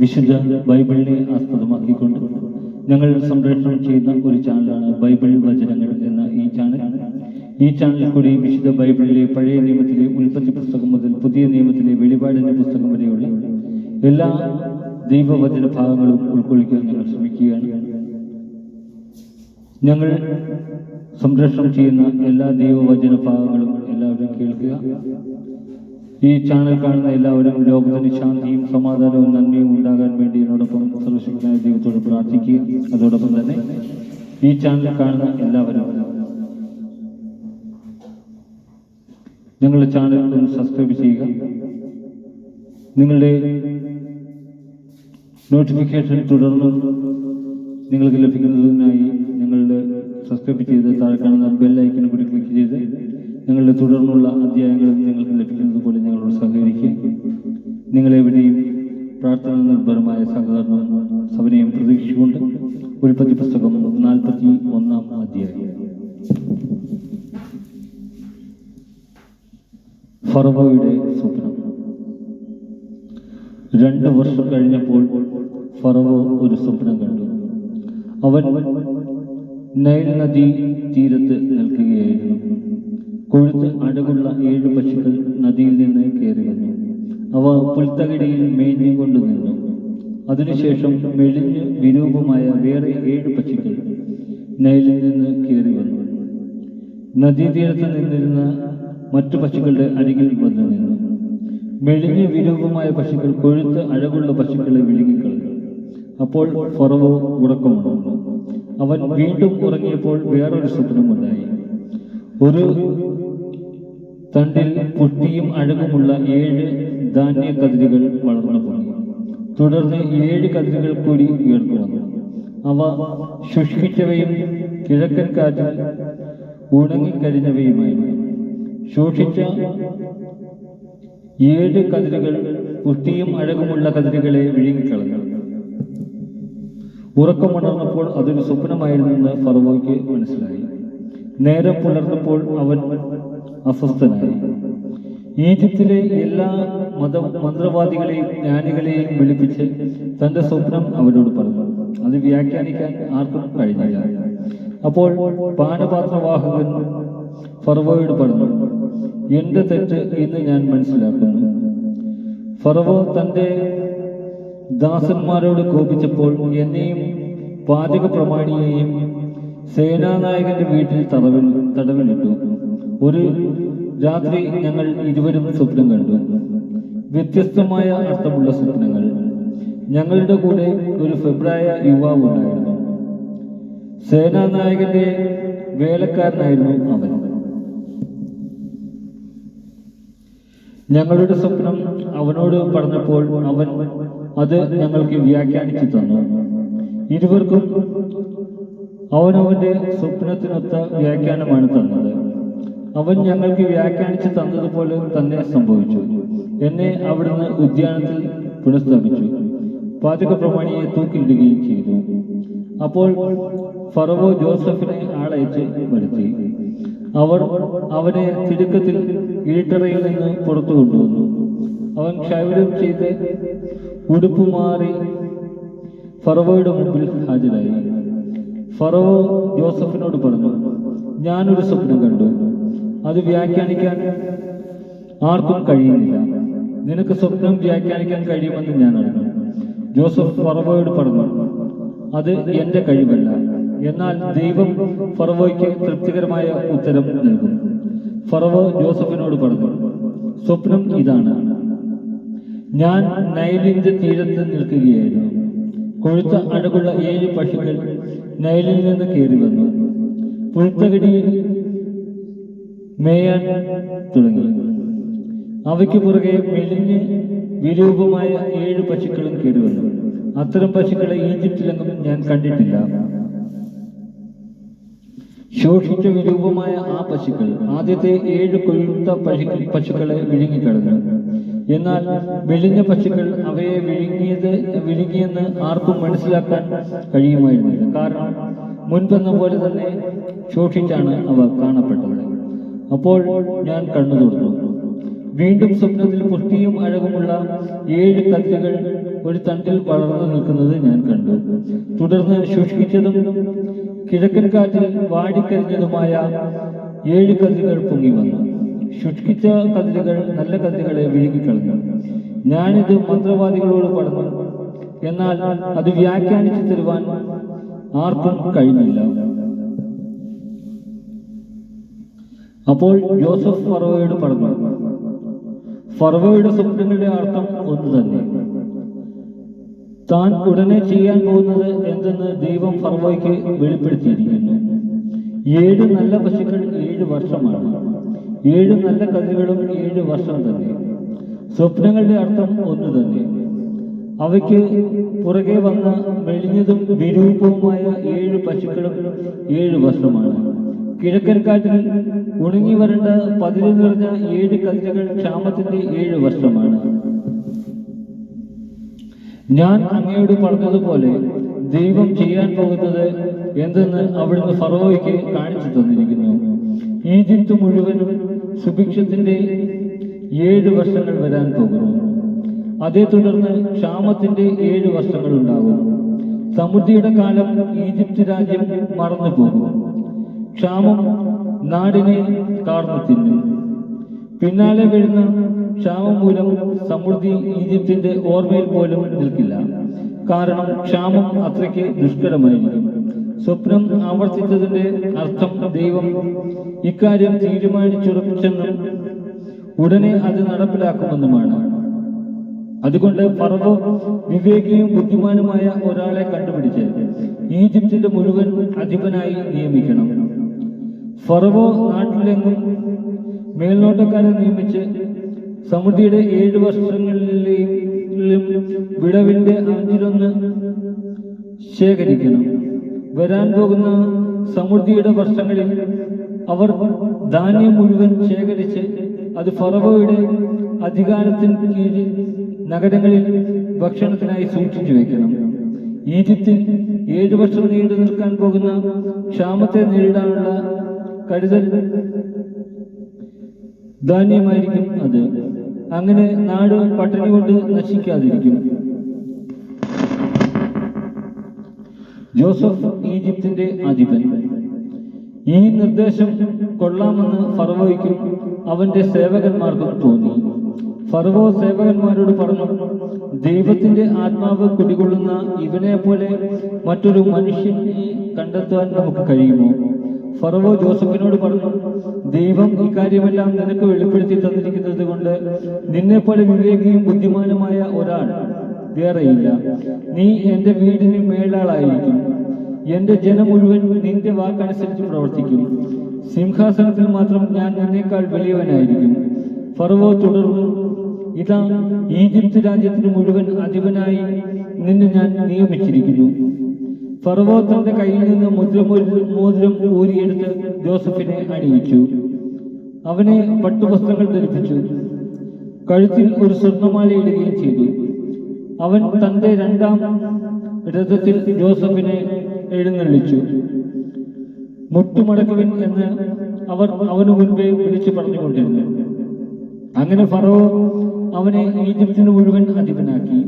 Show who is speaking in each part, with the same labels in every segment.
Speaker 1: വിശുദ്ധ ബൈബിളിനെ ആസ്പദമാക്കിക്കൊണ്ട് ഞങ്ങൾ സംപ്രേഷണം ചെയ്യുന്ന ഒരു ചാനലാണ് ബൈബിൾ വചനങ്ങൾ എന്ന ഈ ചാനൽ. ഈ ചാനലിൽ കൂടി വിശുദ്ധ ബൈബിളിലെ പഴയ നിയമത്തിലെ ഉൽപ്പത്തി പുസ്തകം മുതൽ പുതിയ നിയമത്തിലെ വെളിപാടിന്റെ പുസ്തകം വരെയുള്ള എല്ലാ ദൈവവചന ഭാഗങ്ങളും ഉൾക്കൊള്ളിക്കാൻ ഞങ്ങൾ ശ്രമിക്കുകയാണ്. ഞങ്ങൾ സംരക്ഷണം ചെയ്യുന്ന എല്ലാ ദൈവവചന ഭാഗങ്ങളും എല്ലാവരും കേൾക്കുക. ഈ ചാനൽ കാണുന്ന എല്ലാവരും ലോകത്തിന് ശാന്തിയും സമാധാനവും നന്മയും ഉണ്ടാകാൻ വേണ്ടി എന്നോടൊപ്പം സർവശക്തനായ ദൈവത്തോട് പ്രാർത്ഥിക്കുക. അതോടൊപ്പം തന്നെ ഈ ചാനൽ കാണുന്ന എല്ലാവരും ഞങ്ങളുടെ ചാനൽ ഒന്ന് സബ്സ്ക്രൈബ് ചെയ്യുക. നിങ്ങളുടെ നോട്ടിഫിക്കേഷൻ തുടർന്ന് നിങ്ങൾക്ക് ലഭിക്കുന്നതിനായി ഞങ്ങളുടെ സബ്സ്ക്രൈബ് ചെയ്ത് താഴെ കാണുന്ന ബെൽ ഐക്കൺ കൂടി ക്ലിക്ക് ചെയ്ത് ഞങ്ങളുടെ തുടർന്നുള്ള അധ്യായങ്ങളിൽ നിങ്ങൾക്ക് ലഭിക്കുന്നത് പോലെ ഞങ്ങളോട് സഹകരിക്കുക. നിങ്ങളെവിടെയും പ്രാർത്ഥന നിർഭരമായ സഹകരണം സവനെയും പ്രതീക്ഷിച്ചുകൊണ്ട് ഉൽപ്പത്തി പുസ്തകം നാൽപ്പത്തി ഒന്നാം അധ്യായം. ഫറവോയുടെ സ്വപ്നം. രണ്ട് വർഷം കഴിഞ്ഞപ്പോൾ ഫറവോ ഒരു സ്വപ്നം കണ്ടു. അവൻ നൈൽ നദി തീരത്ത് നിൽക്കുകയായിരുന്നു. കൊഴുത്ത് അടകുള്ള ഏഴ് പശുക്കൾ നദിയിൽ നിന്ന് കയറി വന്നു. അവ പുൽത്തകിടിയിൽ മേഞ്ഞുകൊണ്ട് നിന്നു. അതിനുശേഷം മെലിഞ്ഞ് വിരൂപമായ വേറെ ഏഴ് പശുക്കൾ നൈലിൽ നിന്ന് കയറി വന്നു. നദീതീരത്ത് നിന്നിരുന്ന മറ്റു പശുക്കളുടെ അരികിൽ വന്നു നിന്നു. മെലിഞ്ഞ് വിരൂപമായ പശുക്കൾ കൊഴുത്ത് അഴകുള്ള പശുക്കളെ വിഴുങ്ങിക്കളഞ്ഞു. അപ്പോൾ ഫറവോ ഉറക്കമുണ്ടായിരുന്നു അവൻ വീണ്ടും ഉറങ്ങിയപ്പോൾ വേറൊരു സ്വപ്നമുണ്ടായി ഒരു തണ്ടിൽ പൊട്ടിയും അഴകുമുള്ള ഏഴ് ധാന്യ കതിരുകൾ വളർന്നു തുടർന്ന് ഏഴ് കതിരുകൾ കൂടി ഉയർന്നു വന്നു. അവ ശുഷ്കിച്ചവയും കിഴക്കൻ കാറ്റിൽ ഉണങ്ങിക്കഴിഞ്ഞവയുമായിരുന്നു ശോഷിച്ച ഏഴ് കതിരുകൾ പുഷ്ടിയും അഴകുമുള്ള കതിരുകളെ വിഴുങ്ങിക്കളഞ്ഞു. ഉറക്കമുണർന്നപ്പോൾ അതൊരു സ്വപ്നമായിരുന്നെന്ന് ഫറവോയ്ക്ക് മനസ്സിലായി. നേരം പുലർന്നപ്പോൾ അവൻ അസ്വസ്ഥനായി. ഈജിപ്തിലെ എല്ലാ മത മന്ത്രവാദികളെയും ജ്ഞാനികളെയും വിളിപ്പിച്ച് തന്റെ സ്വപ്നം അവരോട് പറഞ്ഞു. അത് വ്യാഖ്യാനിക്കാൻ ആർക്കും കഴിഞ്ഞില്ല. അപ്പോൾ പാനപാത്രവാഹകൻ ഫറവോയോട് പറഞ്ഞു എന്റെ തെറ്റ് ഇന്ന് ഞാൻ മനസ്സിലാക്കുന്നു. ഫറവോ തന്റെ ദാസന്മാരോട് കോപിച്ചപ്പോൾ എന്നെയും പാചക പ്രമാണിയെയും സേനാനായകന്റെ വീട്ടിൽ തടവിൽ തടവിലിട്ടു. ഒരു രാത്രി ഞങ്ങൾ ഇരുവരും സ്വപ്നം കണ്ടു. വ്യത്യസ്തമായ അർത്ഥമുള്ള സ്വപ്നങ്ങൾ. ഞങ്ങളുടെ കൂടെ ഒരു ഫെബ്രായ യുവാവ് ഉണ്ടായിരുന്നു. സേനാനായകന്റെ വേലക്കാരനായിരുന്നു അവൻ. ഞങ്ങളുടെ സ്വപ്നം അവനോട് പറഞ്ഞപ്പോൾ അവൻ അത് ഞങ്ങൾക്ക് വ്യാഖ്യാനിച്ചു തന്നു. ഇരുവർക്കും അവനവന്റെ സ്വപ്നത്തിനൊത്ത വ്യാഖ്യാനമാണ് തന്നത്. അവൻ ഞങ്ങൾക്ക് വ്യാഖ്യാനിച്ചു തന്നതുപോലെ തന്നെ സംഭവിച്ചു. എന്നെ അവിടുന്ന് ഉദ്യാനത്തിൽ പുനഃസ്ഥാപിച്ചു. പാചക പ്രമാണിയെ തൂക്കിലിടുകയും ചെയ്തു. അപ്പോൾ ഫറവോ ജോസഫിനെ ആളയച്ച് വരുത്തി. അവർ അവനെ തിടുക്കത്തിൽ ഇരുട്ടറയിൽ നിന്ന് പുറത്തു കൊണ്ടുവന്നു. അവൻ ക്ഷൗരം ചെയ്ത് ഉടുപ്പ് മാറി ഫറവോയുടെ മുമ്പിൽ ഹാജരായി. ഫറവോ ജോസഫിനോട് പറഞ്ഞു ഞാനൊരു സ്വപ്നം കണ്ടു. അത് വ്യാഖ്യാനിക്കാൻ ആർക്കും കഴിയുന്നില്ല. നിനക്ക് സ്വപ്നം വ്യാഖ്യാനിക്കാൻ കഴിയുമെന്ന് ഞാൻ അറിഞ്ഞു. ജോസഫ് ഫറവോയോട് പറഞ്ഞു അത് എന്റെ കഴിവല്ല. എന്നാൽ ദൈവം ഫറവോയ്ക്ക് തൃപ്തികരമായ ഉത്തരം നൽകും. ഫറവോ ജോസഫിനോട് പറഞ്ഞു സ്വപ്നം ഇതാണ്. ഞാൻ നൈലിന്റെ തീരത്ത് നിൽക്കുകയായിരുന്നു. കൊഴുത്ത അടുക്കുള്ള ഏഴ് പശുക്കൾ നൈലിൽ നിന്ന് കയറി വന്നു. പുൽത്തകടിയിൽ മേയാൻ തുടങ്ങി. അവയ്ക്ക് പുറകെ മെലിഞ്ഞ് വിരൂപമായ ഏഴ് പശുക്കളും കയറി വന്നു. അത്തരം പശുക്കളെ ഈജിപ്തിലെങ്ങും ഞാൻ കണ്ടിട്ടില്ല. ശോഷിച്ച വിരൂപമായ ആ പശുക്കൾ ആദ്യത്തെ ഏഴ് കൊഴുത്ത പശുക്കൾ പശുക്കളെ വിഴുങ്ങിക്കളഞ്ഞു എന്നാൽ വിഴിഞ്ഞ പശുക്കൾ അവയെ വിഴുങ്ങിയത് വിഴുങ്ങിയെന്ന് ആർക്കും മനസ്സിലാക്കാൻ കഴിയുമായിരുന്നില്ല. കാരണം മുൻപെന്ന പോലെ തന്നെ ശോഷിച്ചാണ് അവ കാണപ്പെട്ടത്. അപ്പോൾ ഞാൻ കണ്ണു തുറന്നു വീണ്ടും സ്വപ്നത്തിൽ പുഷ്ടിയും അഴകുമുള്ള ഏഴ് കല്ലുകൾ ഒരു തണ്ടിൽ വളർന്നു നിൽക്കുന്നത് ഞാൻ കണ്ടു. തുടർന്ന് ശുഷ്കിച്ചതും കിഴക്കൻ കാറ്റിൽ വാടിക്കരിഞ്ഞതുമായ ഏഴ് കതിരുകൾ പൊങ്ങി വന്നു. ശുഷ്കിച്ച കതിരുകൾ നല്ല കതിരുകളെ വിഴുങ്ങിക്കളഞ്ഞു ഞാനിത് മന്ത്രവാദികളോട് പറഞ്ഞു. എന്നാൽ അത് വ്യാഖ്യാനിച്ചു തരുവാൻ ആർക്കും കഴിഞ്ഞില്ല. അപ്പോൾ ജോസഫ് ഫറോയോട് പറഞ്ഞു ഫറവോയുടെ സ്വപ്നങ്ങളുടെ അർത്ഥം ഒന്ന് തന്നെ. താൻ ഉടനെ ചെയ്യാൻ പോകുന്നത് എന്തെന്ന് ദൈവം ഫർവോയ്ക്ക് വെളിപ്പെടുത്തിയിരിക്കുന്നു. ഏഴ് നല്ല പശുക്കൾ ഏഴ് വർഷമാണ്. ഏഴ് നല്ല കതിരുകളും ഏഴ് വർഷം തന്നെ. സ്വപ്നങ്ങളുടെ അർത്ഥം ഒന്ന് തന്നെ. അവയ്ക്ക് പുറകെ വന്ന മെലിഞ്ഞതും വിരൂപവുമായ ഏഴ് പശുക്കളും ഏഴ് വർഷമാണ്. കിഴക്കൻ കാറ്റിൽ ഉണങ്ങി വരേണ്ട പതിര് നിറഞ്ഞ ഏഴ് കല്ലുകൾ ക്ഷാമത്തിന്റെ ഏഴ് വർഷമാണ്. ഞാൻ അങ്ങയോട് പറഞ്ഞതുപോലെ ദൈവം ചെയ്യാൻ പോകുന്നത് എന്തെന്ന് അവിടുന്ന് ഫറോയ്ക്ക് കാണിച്ചു തന്നിരിക്കുന്നു. ഈജിപ്ത് മുഴുവനും സുഭിക്ഷത്തിന്റെ ഏഴ് വർഷങ്ങൾ വരാൻ പോകുന്നു. അതേ തുടർന്ന് ക്ഷാമത്തിന്റെ ഏഴ് വർഷങ്ങൾ ഉണ്ടാകും സമൃദ്ധിയുടെ കാലം ഈജിപ്ത് രാജ്യം മറന്നു പോകും. ക്ഷാമം നാടിനെ കാർന്നു തിന്നും. പിന്നാലെ വരുന്ന ക്ഷാമം മൂലം സമൃദ്ധി ഈജിപ്തിന്റെ ഓർമ്മയിൽ പോലും നിൽക്കില്ല. കാരണം ക്ഷാമം അത്രയ്ക്ക് ദുഷ്കരമായിരിക്കും. സ്വപ്നം ആവർത്തിച്ചതിന്റെ അർത്ഥം ദൈവം ഇക്കാര്യം തീരുമാനിച്ചുറപ്പിച്ചെന്നും ഉടനെ അത് നടപ്പിലാക്കുമെന്നുമാണ്. അതുകൊണ്ട് ഫറവോ വിവേകിയും ബുദ്ധിമാനുമായ ഒരാളെ കണ്ടുപിടിച്ച് ഈജിപ്തിന്റെ മുഴുവൻ അധിപനായി നിയമിക്കണം. ഫറവോ നാട്ടിലെങ്ങും മേൽനോട്ടക്കാരെ നിയമിച്ച് സമൃദ്ധിയുടെ ഏഴ് വർഷങ്ങളിലെയും വിളവിന്റെ അഞ്ചിലൊന്ന് ശേഖരിക്കണം. വരാൻ പോകുന്ന സമൃദ്ധിയുടെ വർഷങ്ങളിൽ അവർ ധാന്യം മുഴുവൻ ശേഖരിച്ച് അത് ഫറവോയുടെ അധികാരത്തിന് കീഴിൽ നഗരങ്ങളിൽ ഭക്ഷണത്തിനായി സൂക്ഷിച്ചു വയ്ക്കണം ഈജിപ്തിൽ ഏഴു വർഷം നീണ്ടു നിൽക്കാൻ പോകുന്ന ക്ഷാമത്തെ നേരിടാനുള്ള കരുതൽ ധാന്യമായിരിക്കും അത്. അങ്ങനെ നാട് പട്ടിണി കൊണ്ട് നശിക്കാതിരിക്കും. ജോസഫ് ഈജിപ്തിന്റെ അധിപൻ. ഈ നിർദ്ദേശം കൊള്ളാമെന്ന് ഫറവോയ്ക്കും അവന്റെ സേവകന്മാർക്കും തോന്നി. ഫറവോ സേവകന്മാരോട് പറഞ്ഞു ദൈവത്തിന്റെ ആത്മാവ് കുടികൊള്ളുന്ന ഇവനെ പോലെ മറ്റൊരു മനുഷ്യനെ കണ്ടെത്താൻ നമുക്ക് കഴിയുമോ? ഫറവോ ജോസഫിനോട് പറഞ്ഞു ദൈവം ഇക്കാര്യമെല്ലാം നിനക്ക് വെളിപ്പെടുത്തി തന്നിരിക്കുന്നത് കൊണ്ട് നിന്നെപ്പോലെ വിവേകിയും ബുദ്ധിമാനുമായ ഒരാൾ വേറെയില്ല. നീ എന്റെ വീടിന് മേളാളായിരിക്കും. എന്റെ ജനം മുഴുവൻ നിന്റെ വാക്കനുസരിച്ച് പ്രവർത്തിക്കും. സിംഹാസനത്തിൽ മാത്രം ഞാൻ നിന്നേക്കാൾ വലിയവനായിരിക്കും. ഫറവോ തുടർന്നു ഇതാ ഈജിപ്ത് രാജ്യത്തിന് മുഴുവൻ അധിപനായി നിന്നെ ഞാൻ നിയമിച്ചിരിക്കുന്നു. ഫറവോ തന്റെ കയ്യിൽ നിന്ന് മുദ്ര മോതിരം ഊരിയെടുത്ത് ജോസഫിനെ അണിയിച്ചു. അവനെ പട്ടുവസ്ത്രങ്ങൾ ധരിപ്പിച്ചു. കഴുത്തിൽ ഒരു സ്വർണമാല ഇടുകയും ചെയ്തു. അവൻ തന്റെ രണ്ടാം രഥത്തിൽ ജോസഫിനെ എഴുന്നള്ളിച്ചു. മുട്ടുമടക്കുവിൻ എന്ന് അവർ അവനു മുൻപേ വിളിച്ചു പറഞ്ഞുകൊണ്ടിരുന്നു. അങ്ങനെ ഫറവോ അവനെ ഈജിപ്തിന് മുഴുവൻ അധിപനാക്കി.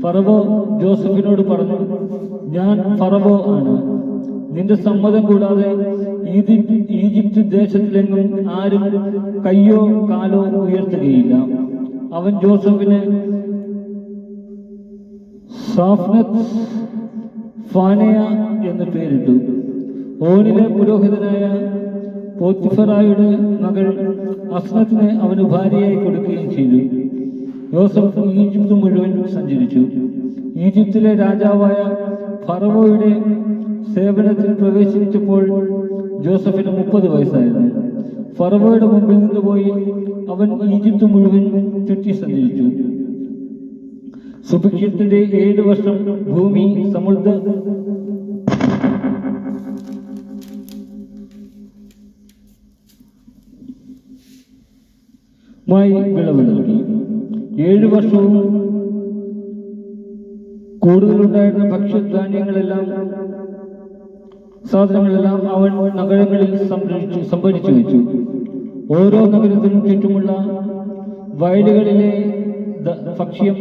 Speaker 1: ഫറവോ ജോസഫിനോട് പറഞ്ഞു ഞാൻ ഫറവോ ആണ്. നിന്റെ സമ്മതം കൂടാതെ ഈജിപ്ത് ദേശത്തിലെങ്ങും ആരും കയ്യോ കാലോ ഉയർത്തുകയില്ല. അവൻ ജോസഫിനെ ഫാനയ എന്ന് പേരിട്ടു. ഓനിലെ പുരോഹിതനായ പോത്തിഫറായുടെ മകൾ അസ്നത്തിനെ അവന് ഭാര്യയായി കൊടുക്കുകയും ചെയ്തു. ജോസഫ് ഈജിപ്ത് മുഴുവൻ സഞ്ചരിച്ചു. ഈജിപ്തിലെ രാജാവായ ഫറവോയുടെ സേവനത്തിൽ പ്രവേശിച്ചപ്പോൾ ജോസഫിന് മുപ്പത് വയസ്സായിരുന്നു. ഫറവോയുടെ മുമ്പിൽ നിന്ന് പോയി അവൻ ഈജിപ്ത് മുഴുവൻ ചുറ്റി സഞ്ചരിച്ചു. സുഭിക്ഷത്തിന്റെ ഏഴ് വർഷം ഭൂമി സമൃദ്ധ മായി വിളവ് നൽകി. ഏഴു വർഷവും കൂടുതലുണ്ടായിരുന്ന ഭക്ഷ്യധാന്യങ്ങളെല്ലാം സാധനങ്ങളെല്ലാം അവൻ നഗരങ്ങളിൽ സംരക്ഷിച്ചു സംഭരിച്ചു വെച്ചു. ഓരോ നഗരത്തിനും ചുറ്റുമുള്ള വയലുകളിലെ ഭക്ഷ്യം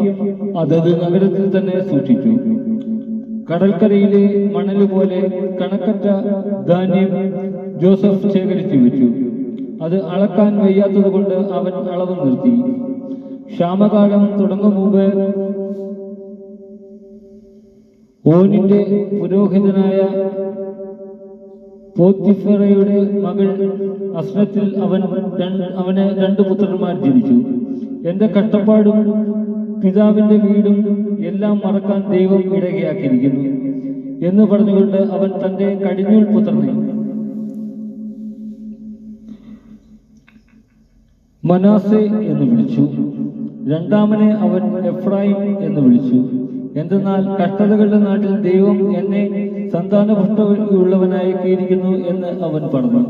Speaker 1: അതത് നഗരത്തിൽ തന്നെ സൂക്ഷിച്ചു. കടൽക്കരയിലെ മണൽ പോലെ കണക്കറ്റ ധാന്യം ജോസഫ് ശേഖരിച്ചു വെച്ചു. അത് അളക്കാൻ വയ്യാത്തത് കൊണ്ട് അവൻ അളവ് നിർത്തി. ക്ഷാമകാലം തുടങ്ങും മുമ്പ് ഓനിന്റെ പുരോഹിതനായ പോത്തിഫറയുടെ മകൾ അസ്നത്തിൽ അവൻ അവന് രണ്ട് പുത്രന്മാർ ജനിച്ചു. എന്റെ കഷ്ടപ്പാടും പിതാവിന്റെ വീടും എല്ലാം മറക്കാൻ ദൈവം ഇടകയാക്കിയിരിക്കുന്നു എന്ന് പറഞ്ഞുകൊണ്ട് അവൻ തന്റെ കടിഞ്ഞൂൽ പുത്രനെ. മനാസെ എന്ന് വിളിച്ചു. രണ്ടാമനെ അവൻ എഫ്രായിം എന്ന് വിളിച്ചു. എന്തെന്നാൽ കഷ്ടതകളുടെ നാട്ടിൽ ദൈവം എന്നെ സന്താനപുഷ്ടമുള്ളവനാക്കിയിരിക്കുന്നു എന്ന് അവൻ പറഞ്ഞു.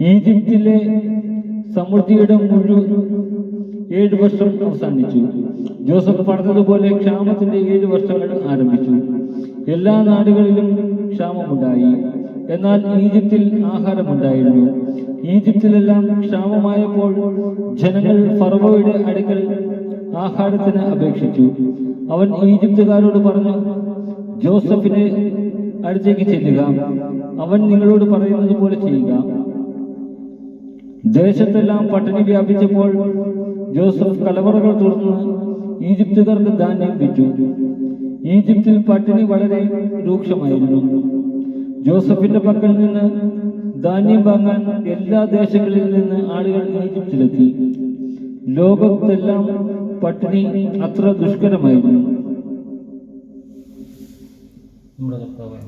Speaker 1: ഈജിപ്തിലെ സമൃദ്ധിയുടെ മുഴുവൻ ഏഴ് വർഷം അവസാനിച്ചു. ജോസഫ് പറഞ്ഞതുപോലെ ക്ഷാമത്തിന്റെ ഏഴ് വർഷങ്ങൾ ആരംഭിച്ചു. എല്ലാ നാടുകളിലും ക്ഷാമമുണ്ടായി. എന്നാൽ ഈജിപ്തിൽ ആഹാരമുണ്ടായിരുന്നു. ഈജിപ്തിലെല്ലാം ക്ഷാമമായപ്പോൾ ജനങ്ങൾ ഫറവോയുടെ അടുക്കൽ ആഹാരത്തിന് അപേക്ഷിച്ചു. അവൻ ഈജിപ്തുകാരോട് പറഞ്ഞു ജോസഫിനെ അടുത്തേക്ക് ചെല്ലുക. അവൻ നിങ്ങളോട് പറയുന്നത് പോലെ ചെയ്യുക. ദേശത്തെല്ലാം പട്ടിണി വ്യാപിച്ചപ്പോൾ ജോസഫ് കലവറകൾ തുറന്ന് ഈജിപ്തുകാർക്ക് ധാന്യം വിറ്റു. ഈജിപ്തിൽ പട്ടിണി വളരെ രൂക്ഷമായിരുന്നു. ജോസഫിന്റെ പക്കൽ നിന്ന് ധാന്യം വാങ്ങാൻ എല്ലാ ദേശങ്ങളിൽ നിന്ന് ആളുകൾ ഈജിപ്തിലെത്തി. ലോകത്തെല്ലാം പട്ടിണി അത്ര ദുഷ്കരമായിരുന്നു.
Speaker 2: നമ്മുടെ കർത്താവായ